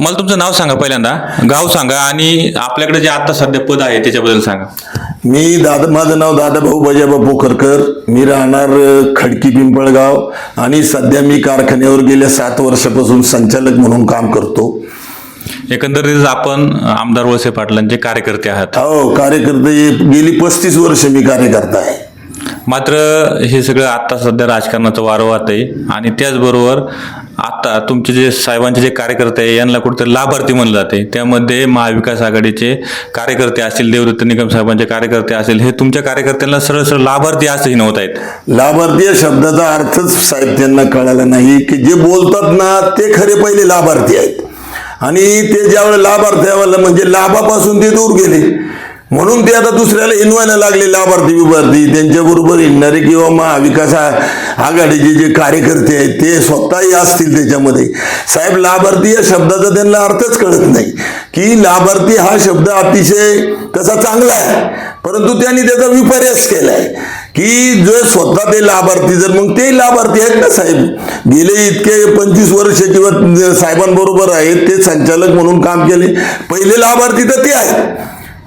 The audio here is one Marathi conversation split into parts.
मला तुमचं नाव सांगा पहिल्यांदा. गाव सांगा आणि आपल्याकडे जे आता सध्या पद आहे त्याच्याबद्दल सांगा. मी दादा माझं नाव दादाभाऊ बजाबा पोखरकर मी राहणार खडकी पिंपळगाव. आणि सध्या मी कारखान्यावर गेल्या सात वर्षापासून संचालक म्हणून काम करतो. एकंदरीत आपण आमदार वळसे पाटलांचे कार्यकर्ते आहात. हो कार्यकर्ते गेली पस्तीस वर्ष मी कार्यकर्ता आहे. मात्र हे सगळं आता सध्या राजकारणाचं वारं वाहत आहे आणि त्याचबरोबर आता तुमचे जे साहेबांचे जे कार्यकर्ते आहे यांना कुठेतरी लाभार्थी म्हणलं जाते. त्यामध्ये महाविकास आघाडीचे कार्यकर्ते असतील देवदत्त निकम साहेबांचे कार्यकर्ते असतील हे तुमच्या कार्यकर्त्यांना सरळ सरळ लाभार्थी असंही नव्हत आहेत. लाभार्थी या शब्दाचा अर्थच साहेब त्यांना कळाला नाही की जे बोलतात ना ते खरे पहिले लाभार्थी आहेत. आणि ते ज्यावेळेला लाभार्थी लाभार्थ्यावाला म्हणजे लाभापासून ते दूर गेले. म्हणून ते आता दुसऱ्याला हिनवायला लागले लाभार्थी विभार्थी. त्यांच्याबरोबर हिंडणारे किंवा महाविकास आघाडीचे जे कार्यकर्ते आहेत ते स्वतःही असतील त्याच्यामध्ये. साहेब लाभार्थी या शब्दाचा त्यांना अर्थच कळत नाही. की लाभार्थी हा शब्द अतिशय कसा चांगला आहे? परंतु त्यांनी त्याचा विपर्यास केलाय की जो स्वतः ते लाभार्थी जर मग ते लाभार्थी आहेत ना साहेब? गेले इतके पंचवीस वर्ष किंवा साहेबांबरोबर आहेत ते संचालक म्हणून काम केले. पहिले लाभार्थी तर ते आहेत.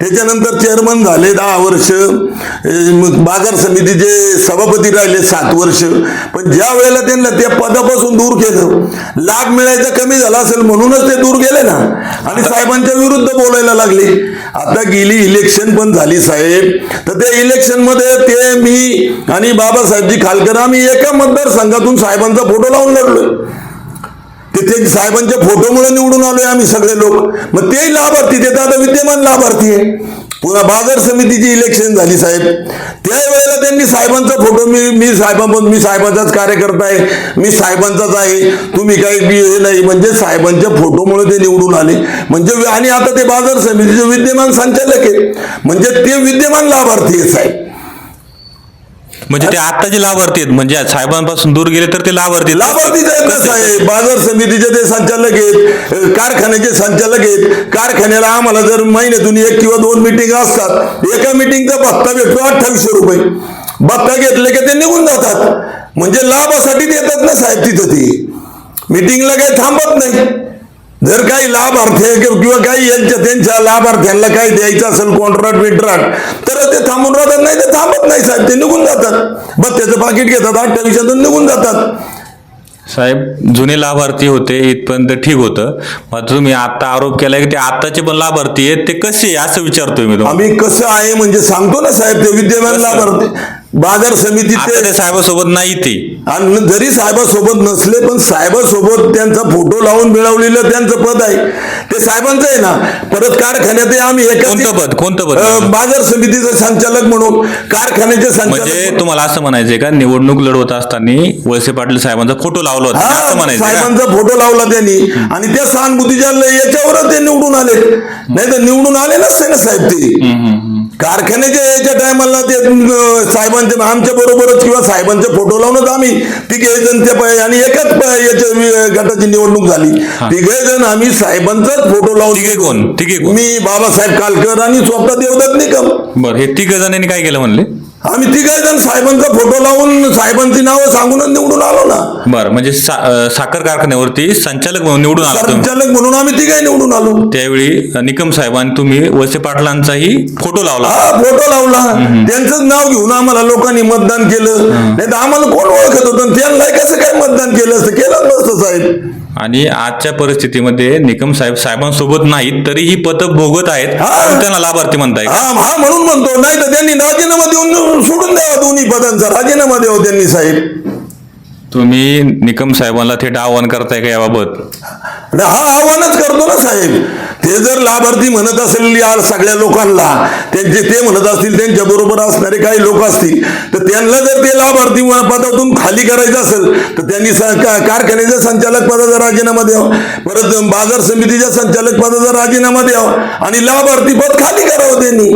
त्याच्यानंतर चेअरमन झाले दहा वर्ष. बाजार समितीचे सभापती राहिले सात वर्ष. पण ज्या वेळेला त्यांना त्या पदापासून दूर केलं लाभ मिळायचा कमी झाला असेल म्हणूनच ते दूर गेले ना. आणि साहेबांच्या विरुद्ध बोलायला लागले. आता गेली इलेक्शन पण झाली साहेब. तर त्या इलेक्शनमध्ये ते मी आणि बाबासाहेबजी खालकर आम्ही एका मतदारसंघातून साहेबांचा फोटो लावून लढलोय. ते ते साहेबांच्या फोटोमुळे निवडून आलोय आम्ही सगळे लोक. मग तेही लाभार्थी ते आता विद्यमान लाभार्थी आहे. पुन्हा बाजार समितीची इलेक्शन झाली साहेब. त्या वेळेला त्यांनी साहेबांचा फोटो मी मी साहेबां मी साहेबांचाच कार्यकर्ता आहे. मी साहेबांचाच आहे. तुम्ही काही हे नाही. म्हणजे साहेबांच्या फोटोमुळे ते निवडून आले. म्हणजे आणि आता ते बाजार समितीचे विद्यमान संचालक आहे म्हणजे ते विद्यमान लाभार्थी आहे साहेब. म्हणजे ते आत्ताचे लाभार्थी आहेत. म्हणजे साहेबांपासून दूर गेले तर ते लाभार्थी आहेत. लाभार्थीच आहेत ना साहेब बाजार समितीचे ते संचालक आहेत अ, कारखान्याचे संचालक आहेत. कारखान्याला आम्हाला जर महिन्यातून एक किंवा दोन मिटिंग असतात एका मिटिंगचा भत्ता भेटतो अठ्ठावीसशे रुपये. भत्ता घेतले की ते निघून जातात. म्हणजे लाभासाठी देतात ना साहेब तिथं ते. मिटिंगला काही थांबत नाही. जर काही लाभार्थी किंवा काही यांच्या त्यांच्या लाभार्थ्यांना काही द्यायचं असेल कॉन्ट्रॅक्ट बिंट्रॅक्ट तर ते थांबून राहतात नाही ते थांबत नाही साहेब ते निघून जातात. बस त्याचं पाकिट घेतात अठ्ठावीसातून निघून जातात. साहेब जुने लाभार्थी होते इथपर्यंत ठीक होतं. मग तुम्ही आता आरोप केलाय की ते आताचे पण लाभार्थी आहेत ते कसे आहे असं विचारतोय मी तुम्हाला. आम्ही कसं आहे म्हणजे सांगतो ना साहेब ते विद्यमान लाभार्थी बाजार समितीचे साहेबासोबत नाही ते. आणि जरी साहेबासोबत नसले पण साहेबासोबत त्यांचा फोटो लावून मिळवलेलं त्यांचं पद आहे. ते साहेबांचं आहे ना. परत कारखान्यात आम्ही कोणतं पद? कोणतं पद? बाजार समितीचं संचालक म्हणून. कारखान्याचे म्हणजे तुम्हाला असं म्हणायचंय का? निवडणूक लढवत असताना वळसे पाटील साहेबांचा फोटो लावला होता. असं म्हणायचं? साहेबांचा फोटो लावला त्यांनी. आणि त्या सहानुभूतीच्या याच्यावरच ते निवडून आले. नाही तर निवडून आले नसते ना साहेब ते. कारखान्याच्या याच्या टायमाला ते साहेबांच्या आमच्या बरोबरच किंवा साहेबांचे फोटो लावूनच आम्ही तिघे जण त्या प- आणि एकाच याच्या गटाची निवडणूक झाली तिघे जण आम्ही साहेबांचाच फोटो लावून तिघे कोण? तिघे? मी बाबासाहेब कालकर आणि स्वतः देवदत्त निकम बरं हे तिघ जणांनी काय केलं म्हणले आम्ही तिघे जण साहेबांचा फोटो लावून साहेबांची नावं सांगूनच निवडून आलो ना. बरं म्हणजे सा- अं, साखर कारखान्यावरती संचालक म्हणून निवडून आला तुम्ही. संचालक म्हणून आम्ही तिघे निवडून आलो. त्यावेळी निकम साहेबांनी तुम्ही वळसे पाटलांचाही फोटो लावला. हा फोटो लावला. त्यांचंच नाव घेऊन आम्हाला लोकांनी मतदान केलं. नाही तर आम्हाला कोण ओळखत होतं? त्यांना कसं काय मतदान केलं असतं? केलं नसतं साहेब. आणि आजच्या परिस्थितीमध्ये निकम साहेब साहेबांसोबत नाहीत तरी ही पद भोगत आहेत. पण त्यांना लाभार्थी म्हणताय हा हा म्हणून म्हणतो नाही तर त्यांनी राजीनामा देऊन सोडून द्यावा दोन्ही पदांचा. राजीनामा द्यावा त्यांनी साहेब. तुम्ही निकम साहेबांना थेट आवाहन करताय का याबाबत? आणि हा आव्हानच करतो ना साहेब. ते जर लाभार्थी म्हणत असेल या सगळ्या लोकांना त्यांचे ते म्हणत असतील त्यांच्या बरोबर असणारे काही लोक असतील तर त्यांना जर ते लाभार्थी पदातून खाली करायचं असेल तर त्यांनी कारखान्याच्या संचालक पदाचा राजीनामा द्यावा. परत बाजार समितीच्या संचालक पदाचा राजीनामा द्यावा. आणि लाभार्थी पद खाली करावं त्यांनी.